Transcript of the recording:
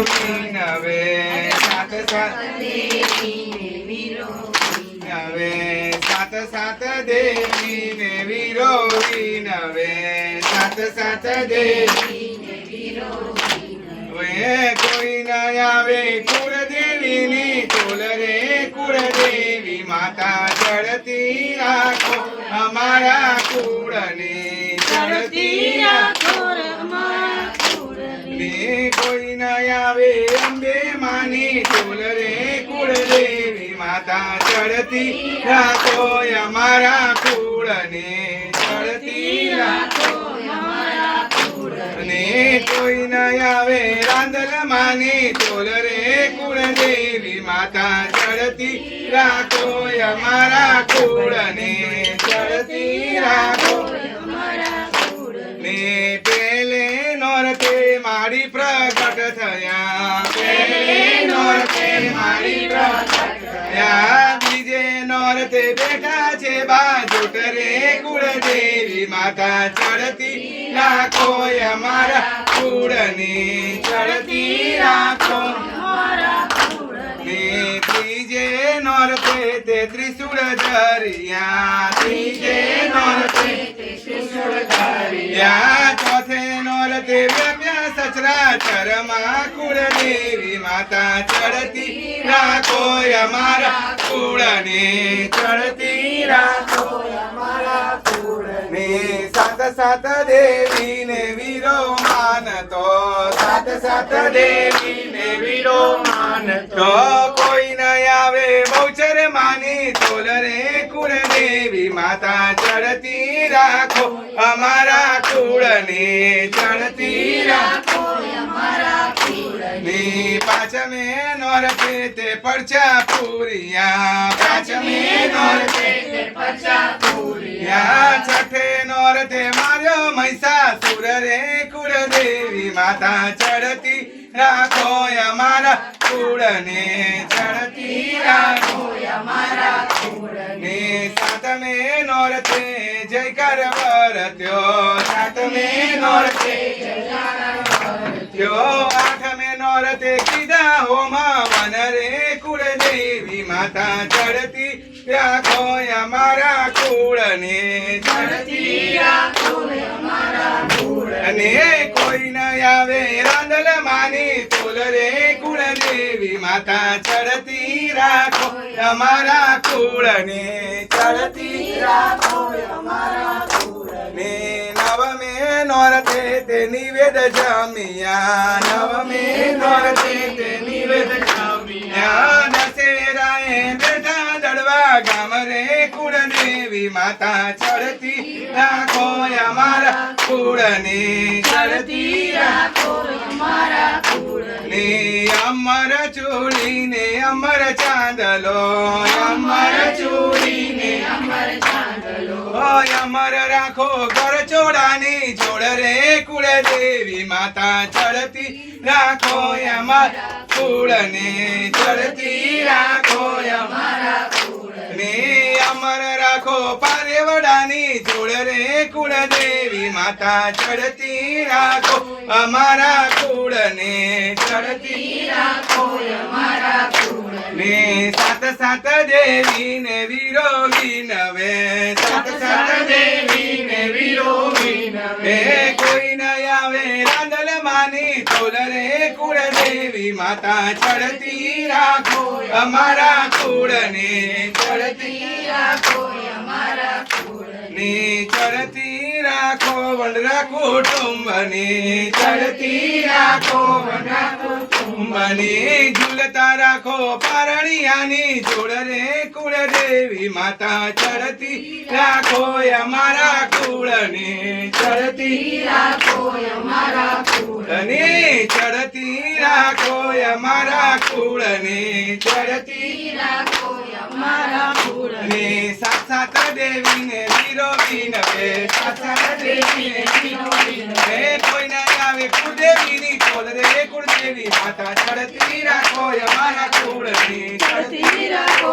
વિનવે સાત સાત નવે સાત સાત દેવી ને વીરો વિનવે સાત સાત દેવી કોઈ ના આવે કુળદેવીની તોલ રે કુળદેવી માતા ચડતી રાખો. અમારા કુળને આવે અંબે માની તોલ રે કુળદેવી માતા ચડતી રાખો અમારા કુળને ચડતી રાખો અને કોઈ ન આવે રાંધલ માની તોલ રે કુળદેવી માતા ચડતી રાખો અમારા કુળને માતા ચડતી રાખો અમારા કુળને. ચડતી રાખો ત્રીજે નોરતે તે ત્રિશુળ ધરિયા. ત્રીજે નોરતે યા ચોથે નોરતે વ્યાપ્યા સચરા કુળ દેવી માતા. ચડતી રાખો અમારા કુળને. ચડતી રાખો ને સાત સાત દેવી ને વીરો માનતો સાત સાત દેવી ને વીરો માનતો કોઈ ન આવે બહુચર માની તોલ રે કુળ દેવી માતા ચડતી રાખો અમારા કુળને ચડતી રાખો. ને પાંચમે નોરતે તે પરચા પૂરિયા. પાંચમે નોરતે તે પરચા પૂરિયા. છઠે નોરતે માર્યો મહિષાસુર રે કુળદેવી માતા ચડતી રાખો અમારા કુળને ચડતી રાખો ને સાતમે નોરતે જયકાર વરત્યો સાતમે નોરતે ત્યો આઠમે નોરતે કીધા હોમ વન રે કુળદેવી માતા ચડતી રાખો અમારા કુળને અને કોઈ ન આવે રાંદલ માની તોલ રે કુળદેવી માતા ચડતી રાખો અમારા કુળને ચડતી રાખો ને નવમે નોરતે તે નિવેદ જમિયા. નવમે નોરતે તે નિવેદ જમિયા. દડવા ગામ રે કુળદેવી માતા ચડતી રાખો અમારા કુળને. ચડતી રાખો ને અમર ચૂડી ને અમર ચાંદલો. અમર ચૂડી ને અમર ચાંદલો. અમર રાખો ઘર ચોડાની જોડ રે. કુળ દેવી માતા ચડતી રાખો અમારા કુળને. ચડતી રાખો અમારા ને અમર રાખો પારેવડાની જોડ રે કુળ દેવી માતા ચડતી રાખો, અમારા કુળને ચડતી રાખો ને સાત સાત દેવી ને વીરો નવે સાત સાત દેવી ને વીરો નવે કોઈ ન આવે રાંદલ માની તોલ રે કુળ દેવી માતા ચડતી રાખો, અમારા કુળને ચડતી રાખો ને ચડતી રાખો વંડરા કુટુંબને ચડતી રાખો વંડરા કુટુંબને ઝૂલતા રાખો પારણિયાની જોડ રે, કુળ દેવી માતા ચડતી, રાખો અમારા કુળને ચડતી. રાખો અને ચડતી, રાખો અમારા કુળને ચડતી. અને સાત સાત દેવી ને વીરો વિનવે સાત સાત દેવી ને વીરો વિનવે કોઈ કુળદેવી માતા ચડતી રાખો અમારા કુળની ચડતી રાખો